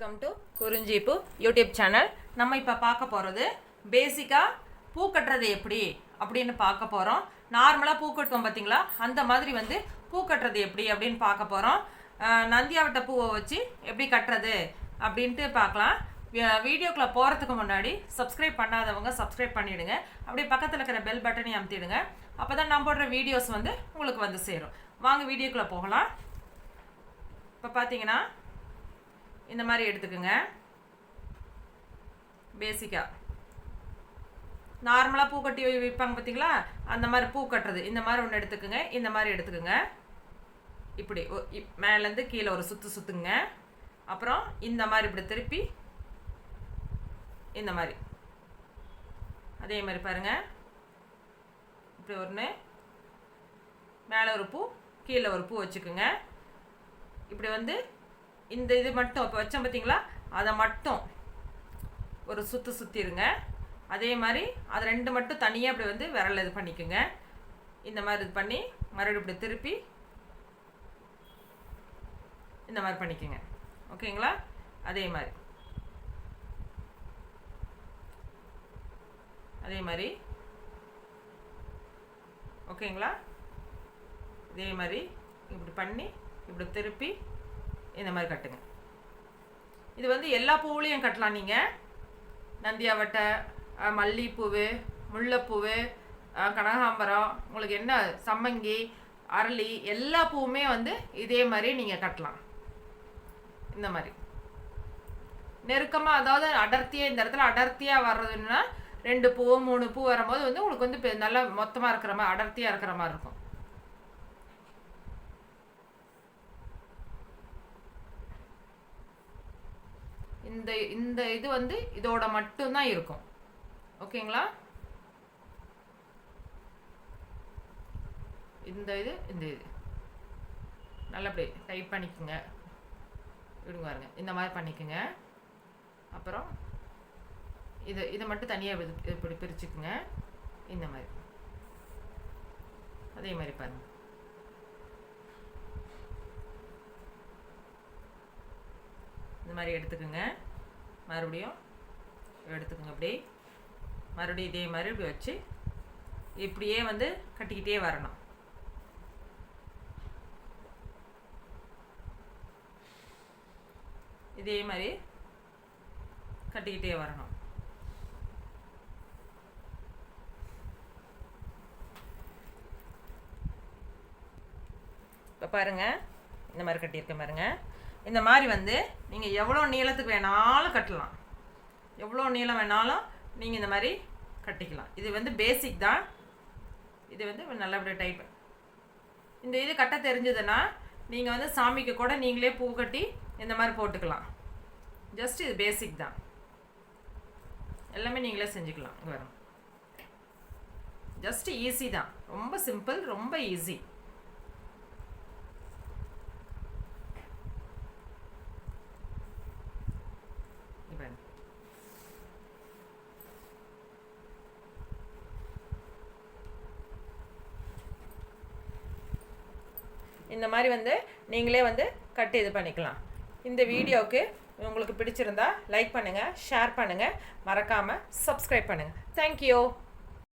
Welcome to குறிஞ்சிப்பு YouTube channel நம்ம இப்போ பார்க்க போகிறது பேசிக்காக பூ கட்டுறது எப்படி அப்படின்னு பார்க்க போகிறோம் நார்மலாக பூ கட்டுவோம் பார்த்தீங்களா அந்த மாதிரி வந்து பூ கட்டுறது எப்படி அப்படின்னு பார்க்க போகிறோம் நந்தியாவட்ட பூவை வச்சு எப்படி கட்டுறது அப்படின்ட்டு பார்க்கலாம். வீடியோக்குள்ளே போகிறதுக்கு முன்னாடி சப்ஸ்கிரைப் பண்ணாதவங்க சப்ஸ்கிரைப் பண்ணிவிடுங்க அப்படியே பக்கத்தில் இருக்கிற பெல் பட்டனையும் அமுத்திடுங்க. அப்போ தான் நான் போடுற வீடியோஸ் வந்து உங்களுக்கு வந்து சேரும். வாங்க வீடியோக்குள்ளே போகலாம். இப்போ பார்த்தீங்கன்னா இந்த மாதிரி எடுத்துக்கோங்க. பேசிக்காக நார்மலாக பூ கட்டி விற்பாங்க பார்த்தீங்களா அந்த மாதிரி பூ கட்டுறது. இந்த மாதிரி ஒன்று எடுத்துக்கோங்க. இந்த மாதிரி எடுத்துக்கோங்க. இப்படி ஒ- இப்- மேலேருந்து கீழே ஒரு சுற்று சுற்றுங்க அப்புறம் இந்த மாதிரி இப்படி திருப்பி இந்த மாதிரி. அதே மாதிரி பாருங்கள் இப்படி ஒன்று மேலே ஒரு பூ கீழே ஒரு பூ வச்சுக்கோங்க. இப்படி வந்து இந்த இது மட்டும் இப்போ வச்சோம் பார்த்தீங்களா அதை மட்டும் ஒரு சுற்று சுற்றிடுங்க அதே மாதிரி அது ரெண்டு மட்டும் தனியாக இப்படி வந்து விரல் இது பண்ணிக்கோங்க. இந்த மாதிரி இது பண்ணி மறுபடியும் இப்படி திருப்பி இந்த மாதிரி பண்ணிக்கோங்க. ஓகேங்களா? அதே மாதிரி. அதே மாதிரி. ஓகேங்களா? இதே மாதிரி இப்படி பண்ணி இப்படி திருப்பி இந்த மாதிரி கட்டுங்க. இது வந்து எல்லா பூவுலையும் கட்டலாம் நீங்கள் நந்தியாவட்டை மல்லிப்பூவு முல்லைப்பூவு கனகாம்பரம் உங்களுக்கு என்ன சம்மங்கி அரளி எல்லா பூவுமே வந்து இதே மாதிரி நீங்கள் கட்டலாம். இந்த மாதிரி. நெருக்கமாக அதாவது அடர்த்தியாக இந்த இடத்துல அடர்த்தியாக வர்றதுன்னா ரெண்டு பூ மூணு பூ வரும்போது வந்து உங்களுக்கு வந்து பெ- நல்லா மொத்தமாக இருக்கிற மாதிரி அடர்த்தியாக இருக்கிற மாதிரி இருக்கும். இந்த இந்த இது வந்து இதோட மட்டும்தான் இருக்கும். ஓகேங்களா? இந்த இது இந்த இது. நல்லபடி டைப் பண்ணிக்கோங்க. விடுங்க பாருங்க. இந்த மாதிரி பண்ணிக்கோங்க. அப்புறம் இது இதை மட்டும் தனியாக இப்படி பிரிச்சுக்குங்க. இந்த மாதிரி. அதே மாதிரி பாருங்கள் மாதிரி எடுத்துக்கோங்க. மறுபடியும் எடுத்துக்கோங்க அப்படி மறுபடியும் இதே மாதிரி இப்படி வச்சு இப்படியே வந்து கட்டிக்கிட்டே வரணும். இதே மாதிரி கட்டிக்கிட்டே வரணும். இப்போ பாருங்கள் இந்த மாதிரி கட்டியிருக்கேன் பாருங்கள் இந்த மாதிரி வந்து நீங்கள் எவ்வளோ நீளத்துக்கு வேணாலும் கட்டலாம். எவ்வளோ நீளம் வேணாலும் நீங்கள் இந்த மாதிரி கட்டிக்கலாம். இது வந்து பேசிக் தான். இது வந்து நல்லபடியாக டைப் இந்த இது கட்ட தெரிஞ்சதுன்னா நீங்கள் வந்து சாமிக்கு கூட நீங்களே பூ கட்டி இந்த மாதிரி போட்டுக்கலாம். ஜஸ்ட் இது பேசிக் தான். எல்லாமே நீங்களே செஞ்சுக்கலாம். வரும் ஜஸ்ட் ஈஸி தான். ரொம்ப சிம்பிள் ரொம்ப ஈஸி இப்போ இந்த மாதிரி வந்து நீங்களே வந்து கட்டு இது பண்ணிக்கலாம். இந்த வீடியோவுக்கு உங்களுக்கு பிடிச்சிருந்தா லைக் பண்ணுங்கள் ஷேர் பண்ணுங்கள் மறக்காமல் சப்ஸ்கிரைப் பண்ணுங்கள் தேங்க்யூ